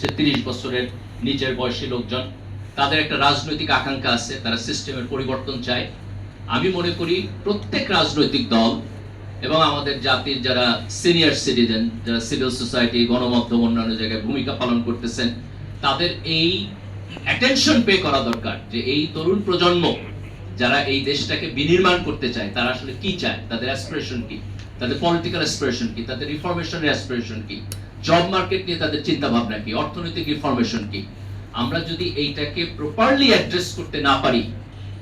সে তিরিশ বছরের নিচের বয়সী লোকজন। তাদের একটা রাজনৈতিক আকাঙ্ক্ষা আছে, তারা সিস্টেমের পরিবর্তন চায়। আমি মনে করি প্রত্যেক রাজনৈতিক দল এবং আমাদের জাতির যারা সিনিয়র সিটিজেন, যারা সিভিল সোসাইটি, গণমাধ্যম, অন্যান্য জায়গায় ভূমিকা পালন করতেছেন, তাদের এই অ্যাটেনশন পে করা দরকার যে এই তরুণ প্রজন্ম যারা এই দেশটাকে বিনির্মাণ করতে চায়, তারা আসলে কি চায়? তাদের অ্যাসপিরেশন কি? তাদের পলিটিক্যাল অ্যাসপিরেশন কি? তাদের রিফরমেশনের অ্যাসপিরেশন কি? জব মার্কেট নিয়ে তাদের চিন্তা ভাবনা কি? অর্থনৈতিক রিফরমেশন কি? আমরা যদি এইটাকে প্রপারলি অ্যাড্রেস করতে না পারি,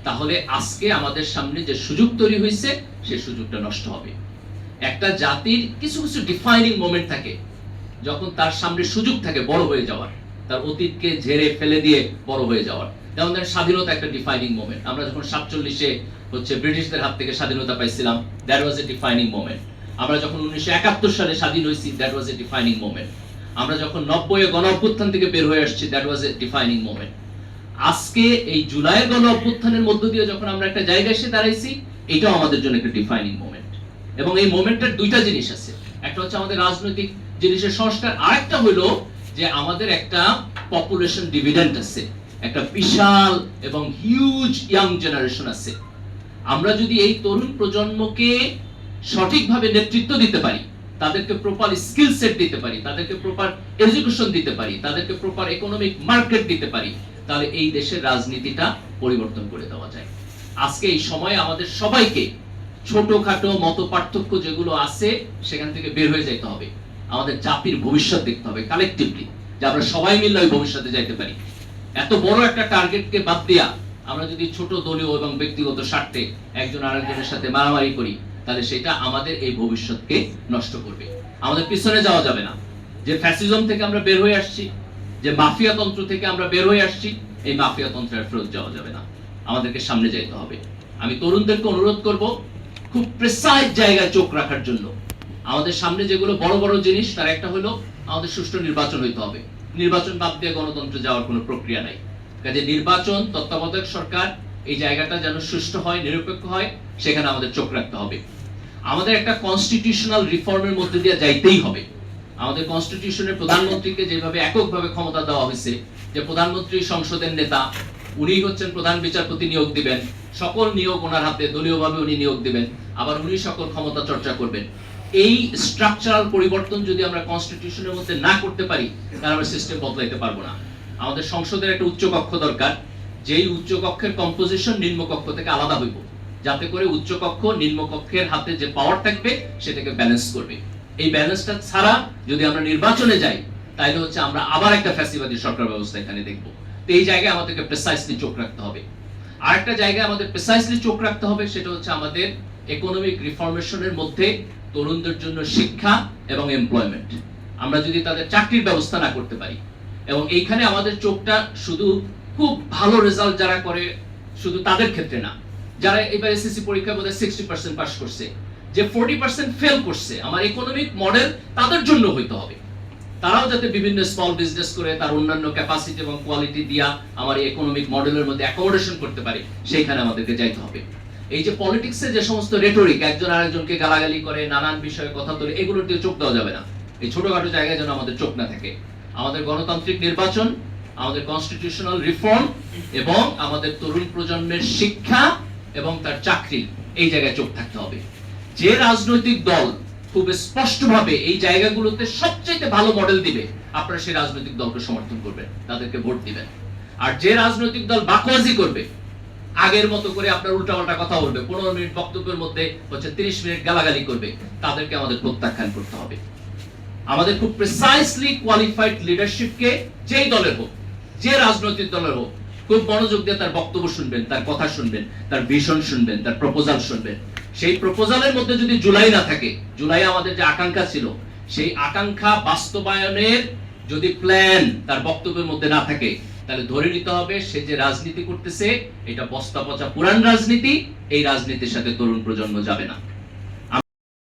তাহলে আজকে আমাদের সামনে যে সুযোগ তৈরি হয়েছে সেই সুযোগটা নষ্ট হবে। একটা জাতির কিছু কিছু ডিফাইনিং মোমেন্ট থাকে, যখন তার সামনে সুযোগ থাকে বড় হয়ে যাওয়ার, তার অতীতকে ঝেড়ে ফেলে দিয়ে বড় হয়ে যাওয়ার। যেমন ধরেন স্বাধীনতা একটা ডিফাইনিং মোমেন্ট আমরা যখন সাতচল্লিশে হচ্ছে ব্রিটিশদের হাত থেকে স্বাধীনতা পাইছিলাম that was a defining moment আমরা যখন উনিশশো একাত্তর সালে স্বাধীন হয়েছি that was a defining moment আমরা যখন নব্বই গণ অভ্যুত্থান থেকে বের হয়ে আসছি that was a defining moment আজকে এই জুলাইয়ের গণ অভ্যুত্থানের মধ্য দিয়ে যখন আমরা একটা জায়গায় এসে দাঁড়াইছি, এটাও আমাদের জন্য একটা ডিফাইনিং মোমেন্ট এবং এই মোমেন্টের দুইটা জিনিস আছে। একটা হচ্ছে আমাদের রাজনৈতিক জিনিসের সংস্কার, আরেকটা হলো যে আমাদের একটা পপুলেশন ডিভিডেন্ট আছে, একটা বিশাল এবং হিউজ ইয়াং জেনারেশন আছে। আমরা যদি এই তরুণ প্রজন্মকে সঠিকভাবে নেতৃত্ব দিতে পারি, তাদেরকে প্রপার স্কিল সেট দিতে পারি, তাদেরকে প্রপার এডুকেশন দিতে পারি, তাদেরকে প্রপার ইকোনমিক মার্কেট দিতে পারি, তাহলে এই দেশের রাজনীতিটা পরিবর্তন করে দেওয়া যায়। আজকে এই সময় আমাদের সবাইকে ছোটখাটো মত পার্থক্য যেগুলো আছে, সেখান থেকে বের হয়ে যাইতে হবে। আমাদের জাতির ভবিষ্যৎ দেখতে হবে কালেকটিভলি যে আমরা সবাই মিলে ওই ভবিষ্যতে যাইতে পারি। এত বড় একটা টার্গেটকে বাদ দিয়া আমরা যদি ছোট দলীয় এবং ব্যক্তিগত স্বার্থে একজন আরেকজনের সাথে মারামারি করি তাহলে সেটা আমাদের এই ভবিষ্যৎকে নষ্ট করবে। আমাদের পিছনে যাওয়া যাবে না। যে ফ্যাসিজম থেকে আমরা বের হয়ে আসছি, যে মাফিয়া তন্ত্র থেকে আমরা বের হয়ে আসছি, এই মাফিয়া তন্ত্রের ফেরত যাওয়া যাবে না। আমাদেরকে সামনে যাইতে হবে। আমি তরুণদেরকে অনুরোধ করব, খুব প্রেসাইজ জায়গায় চোখ রাখার জন্য। আমাদের সামনে যেগুলো বড় বড় জিনিস, তার একটা হলো আমাদের সুষ্ঠু নির্বাচন হইতে হবে। নির্বাচন বাদ দিয়ে গণতন্ত্রে যাওয়ার কোনো প্রক্রিয়া নাই। কাজে নির্বাচন, তত্ত্বাবধায়ক সরকার, এই জায়গাটা যেন সুষ্ঠু হয়, নিরপেক্ষ হয়, সেখানে আমাদের চোখ রাখতে হবে। আমাদের একটা কনস্টিটিউশনাল রিফর্মের মধ্যে দিয়ে যাইতেই হবে। আমাদের কনস্টিটিউশনের প্রধানমন্ত্রীকে যেভাবে এককভাবে ক্ষমতা দেওয়া হয়েছে, যে প্রধানমন্ত্রী সংসদের নেতা উনি হচ্ছেন প্রধান বিচারপতি নিয়োগ দিবেন, সকল নিয়োগ ওনার হাতে, দলীয়ভাবে উনি নিয়োগ দিবেন, আবার উনি সকল ক্ষমতা চর্চা করবেন। এই স্ট্রাকচারাল পরিবর্তন যদি আমরা কনস্টিটিউশনের মধ্যে না করতে পারি, তাহলে আমরা সিস্টেম বদলাইতে পারব না। আমাদের সংসদের একটা উচ্চ কক্ষ দরকার, যেই উচ্চ কক্ষের কম্পোজিশন নিম্ন কক্ষ থেকে আলাদা হইব। যাতে করে উচ্চ কক্ষ নিম্ন কক্ষের হাতে যে পাওয়ার থাকবে, সেটাকে ব্যালেন্স করবে। এই ব্যালেন্সটা ছাড়া যদি আমরা নির্বাচনে যাই তাহলে হচ্ছে আমরা আবার একটা ফ্যাসিবাদী সরকার ব্যবস্থা এখানে দেখব। তো এই জায়গায় আমাদেরকে প্রেসাইসলি চোখ রাখতে হবে। আরেকটা জায়গায় আমাদের প্রেসাইসলি চোখ রাখতে হবে, সেটা হচ্ছে আমাদের ইকোনমিক রিফরমেশনের মধ্যে তরুণদের জন্য শিক্ষা এবং এমপ্লয়মেন্ট আমরা যদি তাদের চাকরির ব্যবস্থা না করতে পারি, এবং এইখানে আমাদের চোখটা শুধু খুব ভালো রেজাল্ট যারা করে, শুধু তাদের ক্ষেত্রে না যারা এবার এসএসসি পরীক্ষা বোধহয় সিক্সটি পার্সেন্ট পাস করছে, যে ফোর্টি পার্সেন্ট ফেল করছে, আমার ইকোনমিক মডেল তাদের জন্য হইতে হবে। তারাও যাতে বিভিন্ন স্মল বিজনেস করে, তার অন্যান্য ক্যাপাসিটি এবং কোয়ালিটি দিয়া আমার ইকোনমিক মডেলের মধ্যে অ্যাকোমোডেশন করতে পারে, সেইখানে আমাদেরকে যাইতে হবে। এই যে পলিটিক্সে যে সমস্ত রেটরিক একজন আরেকজনকে গালাগালি করে, নানান বিষয়ে কথা তোলে এগুলোর দিয়ে চোখ দেওয়া যাবে না। এই ছোটখাটো জায়গায় যেন আমাদের চোখ না থাকে। আমাদের গণতান্ত্রিক নির্বাচন, আমাদের কনস্টিটিউশনাল রিফর্ম এবং আমাদের তরুণ প্রজন্মের শিক্ষা এবং তার চাকরি এই জায়গায় চোখ থাকতে হবে। যে রাজনৈতিক দল খুব স্পষ্টভাবে এই জায়গাগুলোতে সবচেয়ে ভালো মডেল দিবে, আপনারা সেই রাজনৈতিক দলকে সমর্থন করবেন, তাদেরকে ভোট দিবেন। আর যে রাজনৈতিক দল বাকওয়াজি করবে, আগের মতো করে আপনার উল্টাপাল্টা কথা বলবে, পনেরো মিনিট বক্তব্যের মধ্যে হচ্ছে তিরিশ মিনিট গালাগালি করবে, তাদেরকে আমাদের প্রত্যাখ্যান করতে হবে। আমাদের খুব প্রিসাইসলি কোয়ালিফাইড লিডারশিপকে যেই দলের হোক, যে রাজনৈতিক দলের হোক খুব মনোযোগ দিয়ে তার বক্তব্য শুনবেন, তার কথা শুনবেন, তার ভিশন শুনবেন, তার প্রপোজাল শুনবেন? সেই প্রপোজালের মধ্যে যদি জুলাই না থাকে, জুলাই আমাদের যে আকাঙ্ক্ষা ছিল, সেই আকাঙ্ক্ষা বাস্তবায়নের যদি প্ল্যান তার বক্তব্যের মধ্যে না থাকে, তাহলে ধরে নিতে হবে সে যে রাজনীতি করতেছে, এটা বস্তা পচা পুরান রাজনীতি, এই রাজনীতির সাথে তরুণ প্রজন্ম যাবে না।